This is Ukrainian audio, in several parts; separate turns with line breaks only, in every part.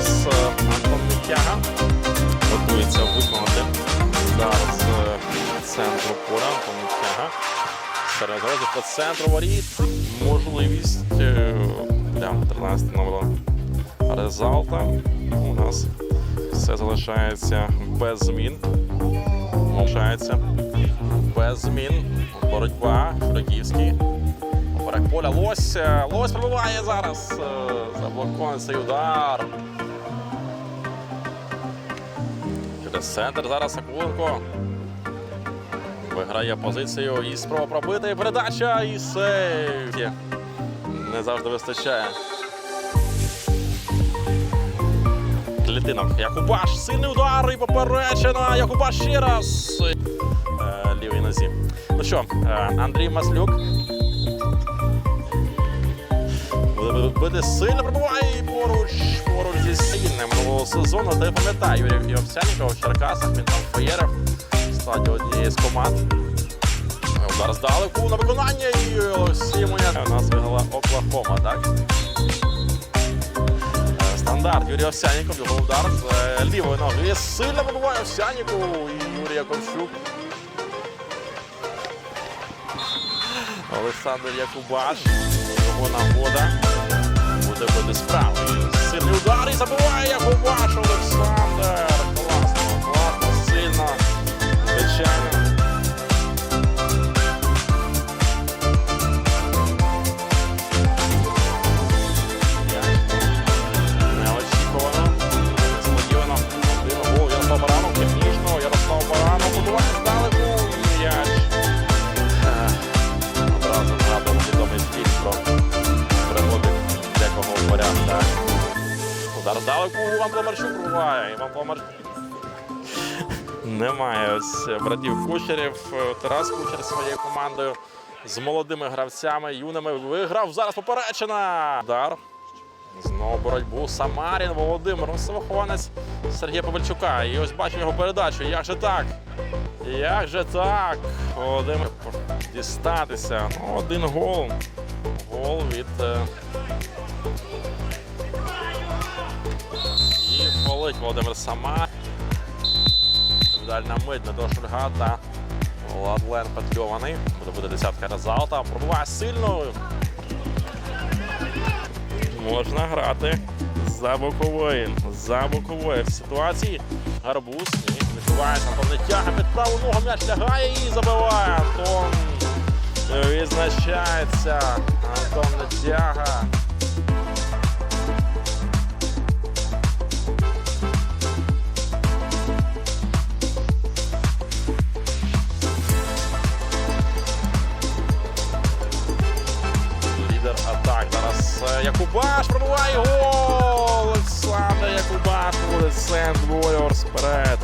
нас е, Антон Мітяга готується виконати зараз е, центру поля Антон Мітяга. Серед розі по центру воріт. Можливість е, для 13 номера резалта. У нас все залишається без змін. Залишається без змін. Боротьба Фриківський. Поля Лось. Лось пробиває зараз. Заблокований цей удар. Через центр зараз Акуленко. Виграє позицію і спроба пробити. Передача і сейв. Не завжди вистачає. Клітинок. Якубаш. Сильний удар і поперечина. Якубаш ще раз. Е, лівій нозі. Ну що, е, Андрій Маслюк. Буде сильно пробуває поруч, поруч зі сильним минулого сезону. Та пам'ятаю Юрій Овсяніков в Черкасах, він там феєрив в стадії однієї з команд. Удар здалеку на виконання і Сімоня. У нас виграла Оклахома, так? Е, Стандарт Юрій Овсяніков, його удар з е, лівої ноги. Сильно пробуває Овсяніку і Юрія Ковчук. Олександр Якубаш. Його нагода Удар здалеку Іван Пломарчук пробиває. Іван Пломарчук. Немає ось братів Кучерів. Тарас Кучер своєю командою з молодими гравцями, юними виграв. Зараз поперечина. Удар. Знову боротьбу. Самарін Володимир. Ну, це вихованець Сергія Павельчука. І ось бачимо його передачу. Як же так? Як же так? Володимир дістатися. Ну, один гол. Гол від. І полить Володимир Самар. Відповідальна мить Дмитро Шульга та Владлен Петльований. Буде буде десятка Резалта. Пробуває сильно. Можна грати за бокової. За бокової в ситуації. Гарбуз. Ні, відбувається Антон Нетяга. Під праву ногу м'яч лягає і забиває. Антон відзначається. Антон Нетяга. Лідер Якубаш пробиває гол. Олександр Якубаш буде Сент Warriors вперед.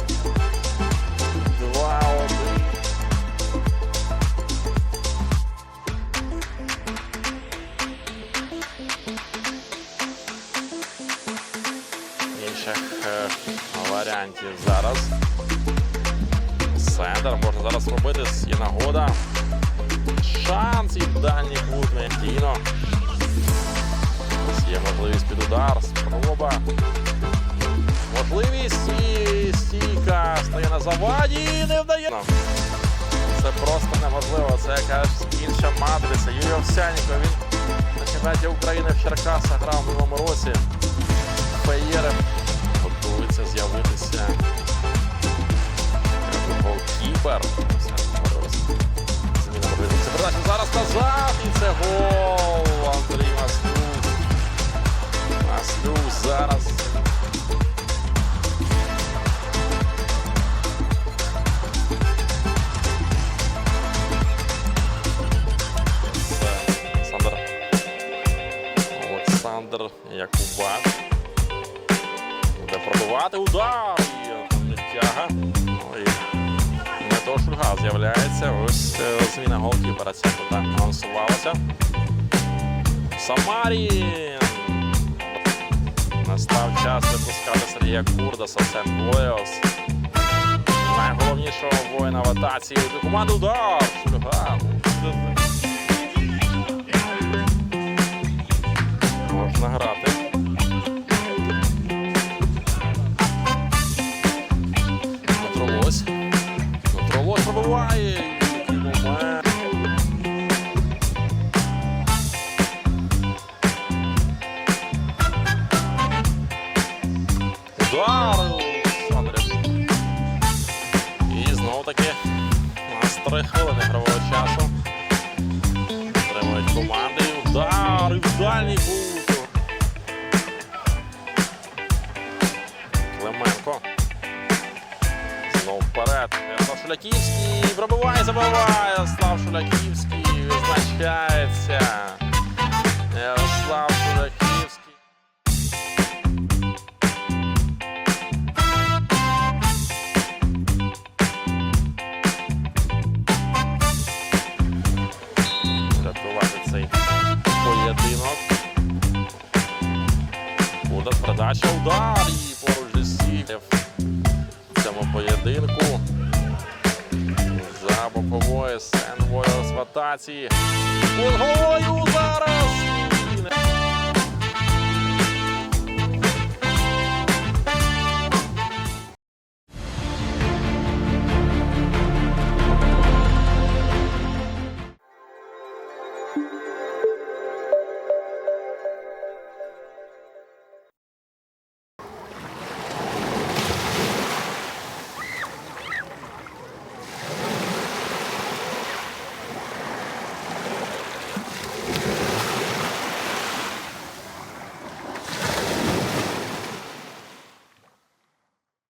2-1. Інших е, варіантів зараз. Сендер можна зараз робити. Є нагода. Шанс і дальній кут Ментіно. Є можливість під удар. Спроба. Можливість і стійка стає на заваді і не вдає. Це просто неможливо. Це якась інша матриця. Юрій Овсяніков, він на чемпіонаті України в Черкасах грав в минулому році. Феєрем готується з'явитися. Голкіпер. Зміна передача зараз назад. І це гол. Зараз. Олександр. Олександр Якубак. Буде пробивати удар. Тяга. Ну, і шульга з'являється. Ось е, зміна голкіпера ця так анонсувалася. Самарін. Настав час випускати Сергія Курдаса, Сент Лоєс. Найголовнішого воїна в атаці. До команди удар. Шульга. Можна грати. Дмитро Лось. Дмитро Лось пробиває. Знову таки у нас три хвилини ігрового часу. Отримують команди. Удар! І в дальній кут. Клименко. Знов вперед. Ярослав Шуляківський пробиває, забиває. Ярослав Шуляківський визначається. Ярослав Шуляківський. Буде удар і поруч зі Сігів в цьому поєдинку. За бокової Сен Войлс в атаці. Зараз!